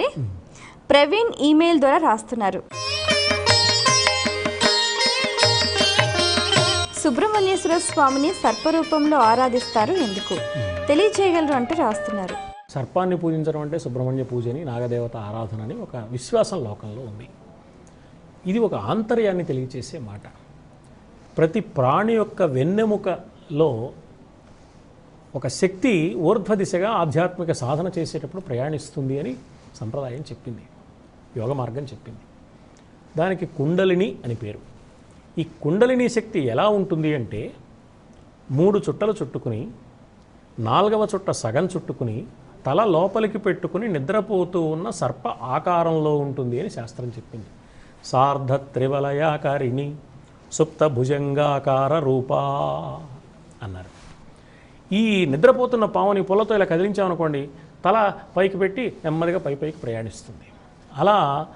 అండి ప్రవీణ్ ఈమెయిల్ ద్వారా రాస్తున్నారు. సుబ్రహ్మణ్యేశ్వర స్వామిని సర్పరూపంలో ఆరాధిస్తారు ఎందుకు? తెలియచేయగలరు అంటూ రాస్తున్నారు. సర్పాన్ని పూజించడం అంటే సుబ్రహ్మణ్య పూజని నాగదేవత ఆరాధన అని ఒక విశ్వాసం లోకంలో ఉంది. ఇది ఒక ఆంతర్యాన్ని తెలియచేసే మాట. ప్రతి ప్రాణి యొక్క వెన్నెముకలో ఒక శక్తి ఊర్ధ్వ దిశగా ఆధ్యాత్మిక సాధన చేసేటప్పుడు ప్రయాణిస్తుంది అని సంప్రదాయం చెప్పింది. యోగ మార్గం చెప్పింది. దానికి కుండలిని అని పేరు. ఈ కుండలిని శక్తి ఎలా ఉంటుంది అంటే మూడు చుట్టలు చుట్టుకుని నాలుగవ చుట్ట సగం చుట్టుకుని తల లోపలికి పెట్టుకుని నిద్రపోతూ ఉన్న సర్ప ఆకారంలో ఉంటుంది అని శాస్త్రం చెప్పింది. సార్ధ త్రివలయాకారిణి సుప్త భుజంగాకార రూపా అన్నారు. ఈ నిద్రపోతున్న పాముని పొలతో ఇలా కదిలించామనుకోండి తల పైకి పెట్టి నెమ్మదిగా పై పైకి ప్రయాణిస్తుంది. అలా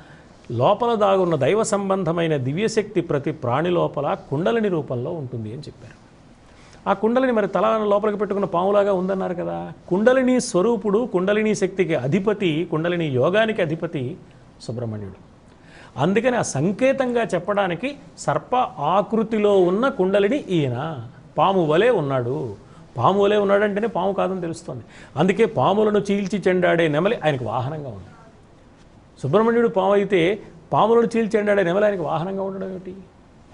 లోపల దాగున్న దైవ సంబంధమైన దివ్యశక్తి ప్రతి ప్రాణి లోపల కుండలిని రూపంలో ఉంటుంది అని చెప్పారు. ఆ కుండలిని మరి తల లోపలికి పెట్టుకున్న పాములాగా ఉందన్నారు కదా. కుండలిని స్వరూపుడు కుండలిని శక్తికి అధిపతి కుండలిని యోగానికి అధిపతి సుబ్రహ్మణ్యుడు. అందుకని ఆ సంకేతంగా చెప్పడానికి సర్ప ఆకృతిలో ఉన్న కుండలిని ఈయన పాము వలె ఉన్నాడు. పాము వలే ఉన్నాడంటేనే పాము కాదని తెలుస్తుంది. అందుకే పాములను చీల్చి చెండాడే నెమలి ఆయనకు వాహనంగా ఉంది. సుబ్రహ్మణ్యుడు పాము అయితే పాములను చీల్చెండాడే నెమలి ఆయనకు వాహనంగా ఉండడం ఏమిటి?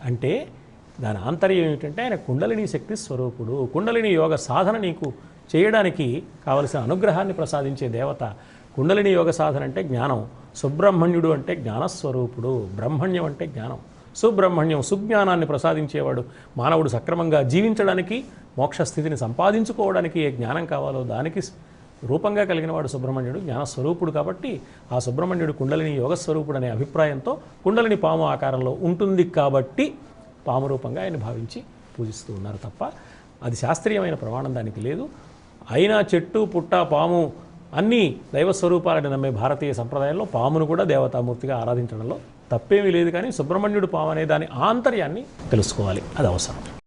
అంటే దాని ఆంతర్యం ఏమిటంటే ఆయన కుండలిని శక్తి స్వరూపుడు. కుండలిని యోగ సాధన నీకు చేయడానికి కావలసిన అనుగ్రహాన్ని ప్రసాదించే దేవత. కుండలిని యోగ సాధన అంటే జ్ఞానం. సుబ్రహ్మణ్యుడు అంటే జ్ఞానస్వరూపుడు. బ్రహ్మణ్యం అంటే జ్ఞానం. సుబ్రహ్మణ్యం సుజ్ఞానాన్ని ప్రసాదించేవాడు. మానవుడు సక్రమంగా జీవించడానికి మోక్షస్థితిని సంపాదించుకోవడానికి ఏ జ్ఞానం కావాలో దానికి రూపంగా కలిగిన వాడు సుబ్రహ్మణ్యుడు జ్ఞానస్వరూపుడు కాబట్టి ఆ సుబ్రహ్మణ్యుడు కుండలిని యోగస్వరూపుడు అనే అభిప్రాయంతో కుండలిని పాము ఆకారంలో ఉంటుంది కాబట్టి పాము రూపంగా ఆయన భావించి పూజిస్తూ ఉన్నారు తప్ప అది శాస్త్రీయమైన ప్రమాణం దానికి లేదు. అయినా చెట్టు పుట్ట పాము అన్నీ దైవస్వరూపాలని నమ్మే భారతీయ సంప్రదాయంలో పామును కూడా దేవతామూర్తిగా ఆరాధించడంలో తప్పేమీ లేదు కానీ సుబ్రహ్మణ్యుడు పాము అనే దాని ఆంతర్యాన్ని తెలుసుకోవాలి. అది అవసరం.